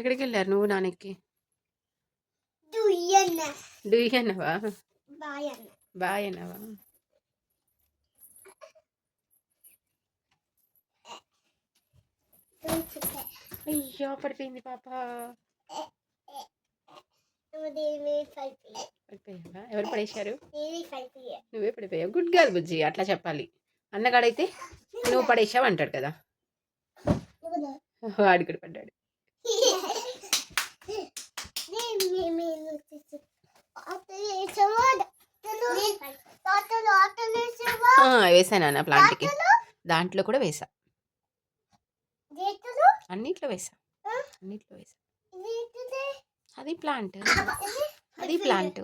ఎక్కడికి వెళ్ళారు నువ్వు నాన్నకి? దుయ్యన్న. డూ అన్నవా బాయన్న. బాయ్ అన్నవా దుయ్యన్న అయ్యో పడిపోయింది పాప. పడిపోయావా? ఎవరు పడేశారు? నువ్వే పడిపోయావు. గుడ్ గర్ల్ బుజ్జి అట్లా చెప్పాలి. అన్నగాడైతే నువ్వు పడేసావు అంటాడు కదా. వాడు కూడా పడ్డాడు. వేసాను అన్న ప్లాంట్కి. దాంట్లో కూడా వేసా. అన్నిట్లో వేసా. అన్నిట్లో వేసా. అది ప్లాంట్. అది ప్లాంట్.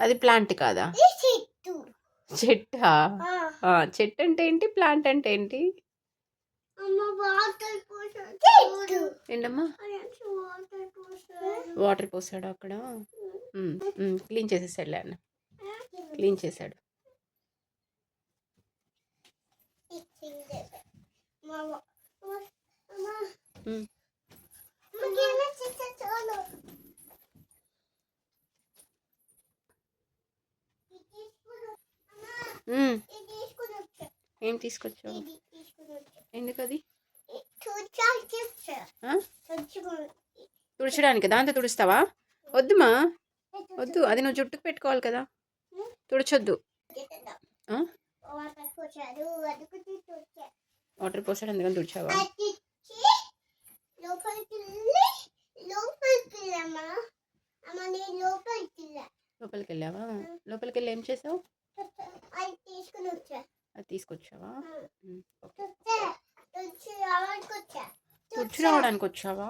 అది ప్లాంట్ కాదా? చెట్టా. చెట్టు అంటే ఏంటి? ప్లాంట్ అంటే ఏంటి? ఏంటమ్మా? వాటర్ పోసాడు అక్కడ? క్లీన్ చేసేసాడులే అన్న. క్లీన్ చేశాడు ఉమ్. ఏం తీసుకొచ్చావు? ఎందుకు అది ఆ? తుడచడానికి దాంతో తుడుస్తావా? వద్దుమా వద్దు అది నువ్వు జుట్టుకు పెట్టుకోవాలి కదా. తుడచొద్దు? వాటర్ పోసాడు. అందుకని తుడిచావా? లోపలికి వెళ్ళావా? లోపలికి వెళ్ళి ఏం చేసావు? తీసుకుని వచ్చా. అది తీసుకొచ్చావా వచ్చి? రావడానికి వచ్చావా?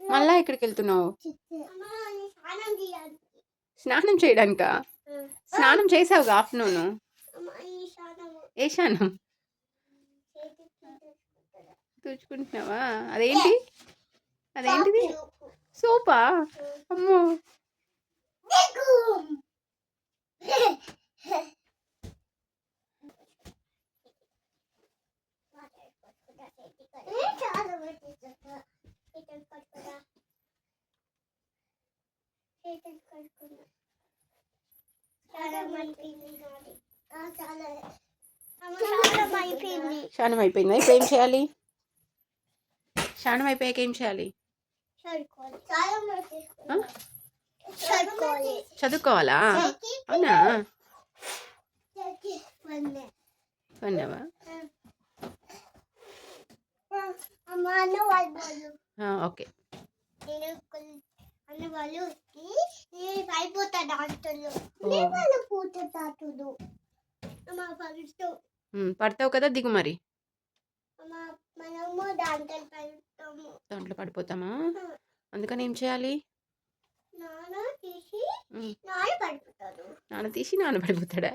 మళ్ళా ఇక్కడికి వెళ్తున్నావు? స్నానం చేయడానికా? స్నానం చేసావుగా ఆఫ్టర్నూన్? ఏ స్నానం. తుడుచుకుంటున్నావా? అదేంటి? అదేంటిది. సోపా? అమ్మో. చాలా అయిపోయింది ఇప్పుడు ఏం చేయాలి? స్నానం అయిపోయాక ఏం చేయాలి? చదువుకోవాలా? అవునా? కొన్నావా అమ్మ అన్న వాళ్ళు ఆ, ఓకే నేను కొల్- అన్న వాళ్ళు నేను అయిపోతా డాక్టర్లు ఓ. నేను వాళ్ళు పూట తాటుడు అమ్మ పడుతూ ఉమ్, పడతావు కదా దిగు మరి. దాంట్లో పడిపోతామా? అందుకని ఏం చేయాలి? నాన్న తీసి. నాన్న పడిపోతాడు?